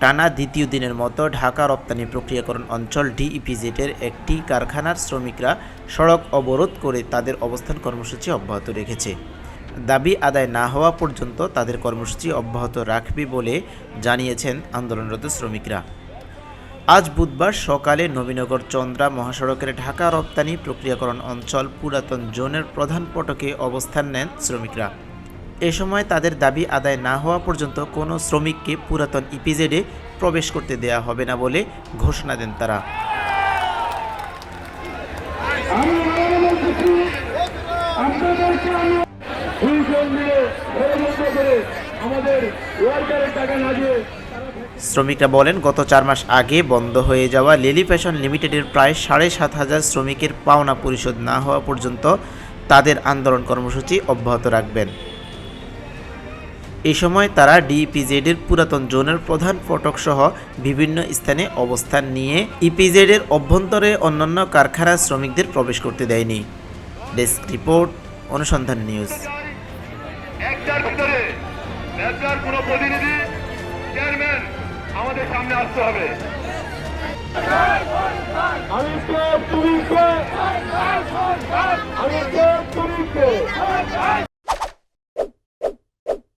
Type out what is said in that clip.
টানা দ্বিতীয় দিনের মতো ঢাকা রপ্তানি প্রক্রিয়াকরণ অঞ্চল ডিইপিজেটের একটি কারখানার শ্রমিকরা সড়ক অবরোধ করে তাদের অবস্থান কর্মসূচি অব্যাহত রেখেছে। দাবি আদায় না হওয়া পর্যন্ত তাদের কর্মসূচি অব্যাহত রাখবে বলে জানিয়েছেন আন্দোলনরত শ্রমিকরা। আজ বুধবার সকালে নবীনগর চন্দ্রা মহাসড়কের ঢাকা রপ্তানি প্রক্রিয়াকরণ অঞ্চল পুরাতন জোনের প্রধান ফটকে অবস্থান নেন শ্রমিকরা। এ সময় তাদের দাবি আদায় না হওয়া পর্যন্ত কোনো শ্রমিককে পুরাতন ইপিজেডে প্রবেশ করতে দেয়া হবে না বলে ঘোষণা দেন তারা। আমাদের ওয়ার্কারের টাকা না দিয়ে শ্রমিকরা বলেন, গত চার মাস আগে বন্ধ হয়ে যাওয়া লিলি ফ্যাশন লিমিটেডের প্রায় সাড়ে সাত হাজার শ্রমিকের পাওনা পরিশোধ না হওয়া পর্যন্ত তাদের আন্দোলন কর্মসূচি অব্যাহত রাখবেন। এই সময় তারা ডিইপিজেডের পুরাতন জোনের প্রধান ফটক সহ বিভিন্ন স্থানে অবস্থান নিয়ে ইপিজেডের অভ্যন্তরে অন্যান্য কারখানার শ্রমিকদের প্রবেশ করতে দেয়নি। ডেস্ক রিপোর্ট, অনুসন্ধান নিউজ। প্রতিনিধি সামনে আসতে হবে। আমি